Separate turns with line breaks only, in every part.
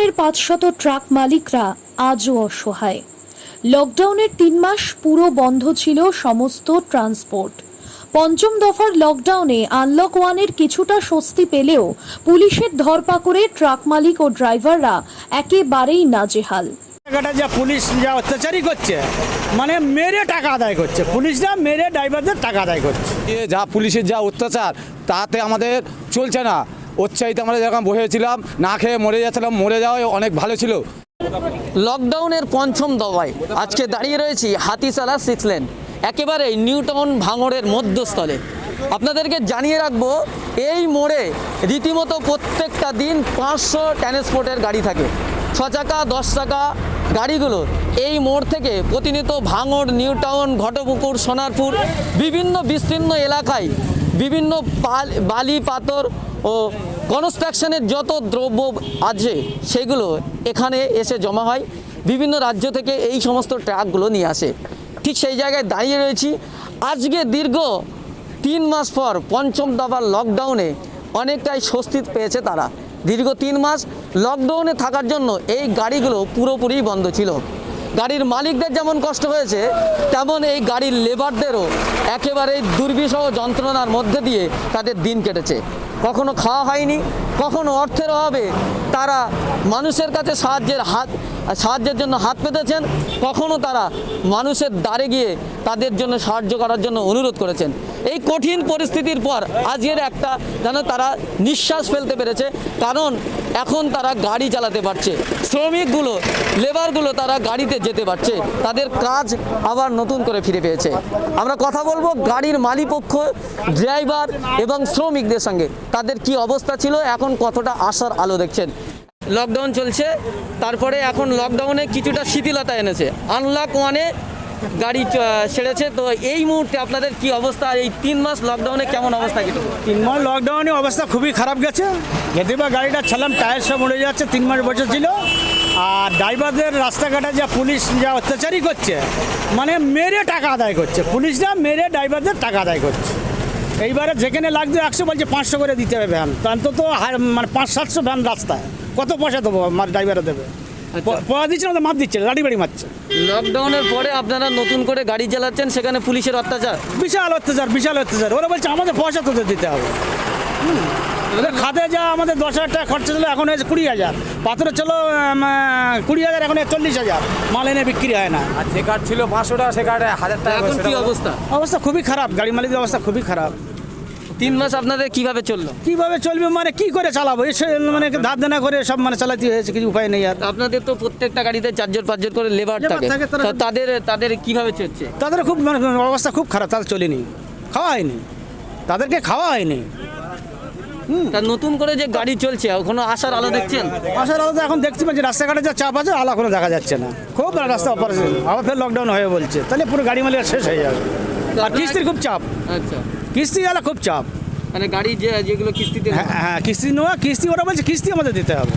লকডাউনের পাঁচশত ট্রাক মালিকরা আজও অসহায়। লকডাউনের তিন মাস পুরো বন্ধ ছিল সমস্ত ট্রান্সপোর্ট। পঞ্চম দফার লকডাউনে আনলক ওয়ানের কিছুটা স্বস্তি পেলেও পুলিশের ধরপাকড়ে ট্রাক মালিক ও ড্রাইভাররা একেবারেই নাজেহাল।
জায়গাটা যা পুলিশ যা অত্যাচারই করছে মানে মেরে টাকা আদায় করছে। পুলিশরা মেরে ড্রাইভারদের টাকা আদায় করছে।
যা পুলিশের যা অত্যাচার তাতে আমাদের চলছে না। উৎসাহিত আমরা যখন বসেছিলাম, না খেয়ে মরে যাচ্ছিলাম, মরে যাওয়াই অনেক ভালো ছিল।
লকডাউনের পঞ্চম দফায় আজকে দাঁড়িয়ে রয়েছি হাতিসালা সিক্স লেন একেবারে নিউ টাউন ভাঙড়ের মধ্যস্থলে। আপনাদেরকে জানিয়ে রাখব, এই মোড়ে রীতিমতো প্রত্যেকটা দিন পাঁচশো ট্রান্সপোর্টের গাড়ি থাকে। ছ চাকা দশ চাকা গাড়িগুলো এই মোড় থেকে প্রতিনিয়ত ভাঙড় নিউ টাউন ঘটপুকুর, সোনারপুর, বিভিন্ন বিস্তীর্ণ এলাকায় বিভিন্ন বালি, পাথর ও কনস্ট্রাকশনের যত দ্রব্য আছে সেগুলো এখানে এসে জমা হয়। বিভিন্ন রাজ্য থেকে এই সমস্ত ট্রাকগুলো নিয়ে আসে। ঠিক সেই জায়গায় দাঁড়িয়ে রয়েছি। আজকে দীর্ঘ তিন মাস পর পঞ্চম দফার লকডাউনে অনেকটাই স্বস্তি পেয়েছে তারা। দীর্ঘ তিন মাস লকডাউনে থাকার জন্য এই গাড়িগুলো পুরোপুরি বন্ধ ছিল। গাড়ির মালিকদের যেমন কষ্ট হয়েছে, তেমন এই গাড়ির লেবারদেরও একেবারেই দুর্বিষহ যন্ত্রণার মধ্যে দিয়ে তাদের দিন কেটেছে। কখনো খাওয়া হয়নি, কখনো অর্থের অভাবে তারা মানুষের কাছে সাহায্যের হাত সাহায্যের জন্য হাত পেতেছেন, কখনো তারা মানুষের দ্বারে গিয়ে তাদের জন্য সাহায্য করার জন্য অনুরোধ করেছেন। এই কঠিন পরিস্থিতির পর আজকের একটা যেন তারা নিঃশ্বাস ফেলতে পেরেছে, কারণ এখন তারা গাড়ি চালাতে পারছে, শ্রমিকগুলো, লেবারগুলো তারা গাড়িতে যেতে পারছে, তাদের কাজ আবার নতুন করে ফিরে পেয়েছে। আমরা কথা বলব গাড়ির মালিপক্ষ ড্রাইভার এবং শ্রমিকদের সঙ্গে, তাদের কি অবস্থা ছিল, এখন কতটা আশার আলো দেখছেন। লকডাউন চলছে, তারপরে এখন লকডাউনে কিছুটা শিথিলতা এনেছে। আনলক ওয়ানে গাড়ি ছেড়েছে, তো এই মুহূর্তে আপনাদের কি অবস্থা? এই তিন মাস লকডাউনে কেমন অবস্থা কিছু
তিন মাস লকডাউনে অবস্থা খুবই খারাপ গেছে। যেতে বা গাড়িটা ছাড়লাম টায়ার সব উড়ে যাচ্ছে, তিন মাস বছর ছিল। আর ড্রাইভারদের রাস্তাঘাটে যা পুলিশ যা অত্যাচারই করছে মানে মেরে টাকা আদায় করছে। পুলিশরা মেরে ড্রাইভারদের টাকা আদায় করছে। এইবারে যেখানে লাগছে একশো বলছে পাঁচশো করে দিতে হবে ভ্যান। তো অন্তত মানে পাঁচ সাতশো ভ্যান রাস্তায়। কত পয়সা দেবো আমার ড্রাইভারে দেবে? প- পয়সা দিচ্ছে না মার দিচ্ছে লাড়ি বাড়ি মারছে।
লকডাউনের পরে আপনারা নতুন করে গাড়ি চালাচ্ছেন সেখানে পুলিশের অত্যাচার?
বিশাল অত্যাচার বিশাল অত্যাচার। ওরা বলছে আমাদের পয়সা তোদের দিতে হবে। ওদের খাতে যা আমাদের দশ হাজার টাকা খরচা ছিল এখন হয়েছে কুড়ি হাজার। পাথরে চলো কুড়ি হাজার এখন চল্লিশ হাজার। মাল এনে বিক্রি হয় না।
আর যে কার্ড ছিল পাঁচশো টাকা সে কার্ডে হাজার টাকা
এখন কি অবস্থা?
অবস্থা খুবই খারাপ গাড়ি মালিকদের অবস্থা খুবই খারাপ।
তিন মাস আপনাদের কীভাবে চলল?
কীভাবে চলবে মানে কি করে চালাবো? এসে মানে ধার দেনা করে সব মানে চালাতে হয়েছে কিছু উপায় নেই আর।
আপনাদের তো প্রত্যেকটা গাড়িতে চারজন পাঁচজন করে লেবার থাকে। তাদের তাদের কীভাবে চলছে?
তাদের খুব মানে অবস্থা খুব খারাপ তাদের চলেনি। খাওয়া হয়নি তাদেরকে খাওয়া হয়নি
তা নতুন করে যে গাড়ি চলছে কোনো আশার আলো দেখছেন?
আসার আলাদা এখন দেখতে পাচ্ছি রাস্তাঘাটে যা চাপ আছে আলা কোনো দেখা যাচ্ছে না। খুব রাস্তা অপারেশন আবার ফের লকডাউন হয়ে বলছে। তাহলে পুরো গাড়ি মালিক শেষ হয়ে যাবে। আর কিস্তির খুব চাপ।
আচ্ছা।
কিস্তি গেলে খুব চাপ।
মানে গাড়ি যে যেগুলো কিস্তিতে
হ্যাঁ হ্যাঁ। কিস্তি নেওয়া কিস্তি ওরা বলছে কিস্তি আমাদের দিতে হবে।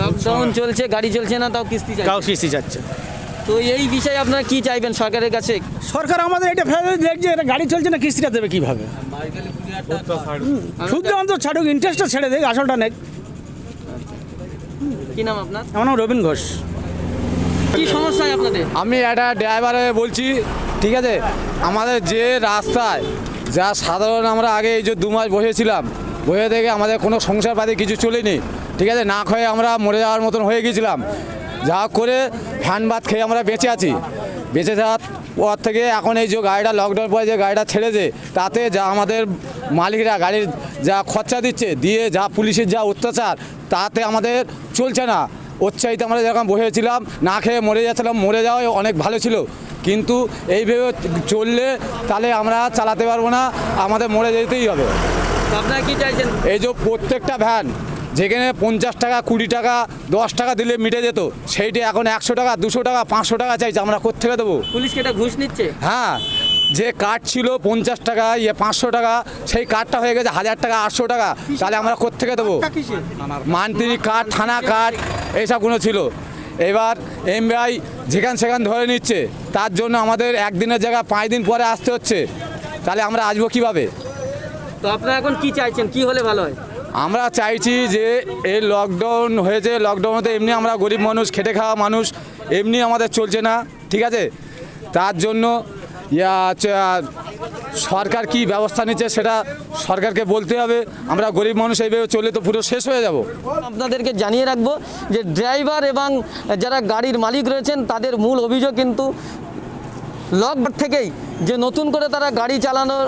লকডাউন চলছে গাড়ি চলছে না তাও কিস্তি চাই
কাউ কিস্তি যাচ্ছে।
তো এই বিষয়ে আপনারা কি চাইবেন সরকারের কাছে?
সরকার আমাদের এটা ফেলে দেখছে এটা গাড়ি চলছে না কিস্তিটা দেবে কীভাবে? শুদ্ধ অন্তত ছাড়ুক ইন্টারেস্টটা ছেড়ে দেয় আসলটা নেই
কি নাম আপনার?
আমার নাম রবীন ঘোষ।
কি সমস্যা আপনাদের?
আমি একটা ড্রাইভারে বলছি ঠিক আছে? আমাদের যে রাস্তায় যা সাধারণ আমরা আগে এই যে দু মাস বসেছিলাম, বসে থেকে আমাদের কোনো সংসারপাতি কিছু চলেনি। ঠিক আছে, না খেয়ে আমরা মরে যাওয়ার মতন হয়ে গেছিলাম যা করে ফ্যান ভাত খেয়ে আমরা বেঁচে আছি। বেঁচে যাওয়ার পর থেকে এখন এই যে গাড়িটা লকডাউন পরে যে গাড়িটা ছেড়ে ছেড়েছে, তাতে যা আমাদের মালিকরা গাড়ির যা খরচা দিচ্ছে, দিয়ে যা পুলিশের যা অত্যাচার, তাতে আমাদের চলছে না। উৎসাহিত আমরা যেরকম বসেছিলাম, না খেয়ে মরে যাচ্ছিলাম, মরে যাওয়াই অনেক ভালো ছিল। কিন্তু এইভাবে চললে তাহলে আমরা চালাতে পারব না আমাদের মরে যেতেই হবে।
আপনারা কি চাইছেন?
এই যে প্রত্যেকটা ভ্যান যেখানে পঞ্চাশ টাকা কুড়ি টাকা দশ টাকা দিলে মিটে যেত সেইটি এখন একশো টাকা দুশো টাকা পাঁচশো টাকা চাইছে আমরা কোথেকে দেবো?
পুলিশকে এটা ঘুষ নিচ্ছে?
হ্যাঁ যে কার্ড ছিল পঞ্চাশ টাকা ইয়ে পাঁচশো টাকা সেই কার্ডটা হয়ে গেছে হাজার টাকা আটশো টাকা তাহলে আমরা কোথেকে দেবো? মান্থলি কার্ড থানা কার্ড এইসবগুলো ছিল। এবার এমবিআই যেখান সেখান ধরে নিচ্ছে। তার জন্য আমাদের একদিনের জায়গায় পাঁচ দিন পরে আসতে হচ্ছে। তাহলে আমরা আসব কীভাবে?
তো আপনারা এখন কি চাইছেন? কি হলে ভালো হয়?
আমরা চাইছি যে এই লকডাউন হয়েছে লকডাউনেতে এমনি আমরা গরিব মানুষ খেটে খাওয়া মানুষ এমনি আমাদের চলছে না ঠিক আছে? তার জন্য ইয়া সরকার কি ব্যবস্থা নিচ্ছে সেটা সরকারকে বলতে হবে। আমরা গরিব মানুষ, এইভাবে চলে তো পুরো শেষ হয়ে যাব।
আপনাদেরকে জানিয়ে রাখব যে ড্রাইভার এবং যারা গাড়ির মালিক রয়েছেন, তাদের মূল অভিযোগ কিন্তু লকডাউন থেকেই যে নতুন করে তারা গাড়ি চালানোর,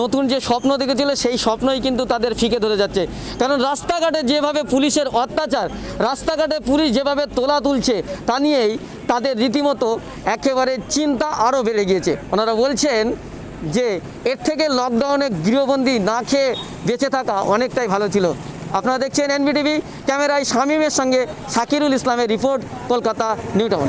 নতুন যে স্বপ্ন দেখেছিল, সেই স্বপ্নই কিন্তু তাদের ফিকে ধরে যাচ্ছে। কারণ রাস্তাঘাটে যেভাবে পুলিশের অত্যাচার, রাস্তাঘাটে পুলিশ যেভাবে তোলা তুলছে, তা নিয়েই তাদের রীতিমতো একেবারে চিন্তা আরও বেড়ে গিয়েছে। ওনারা বলছেন যে এর থেকে লকডাউনে গৃহবন্দী না খেয়ে বেঁচে থাকা অনেকটাই ভালো ছিল। আপনারা দেখছেন এনবিটিভি ক্যামেরায় শামীমের সঙ্গে Sakirul Islam report, Kolkata New Town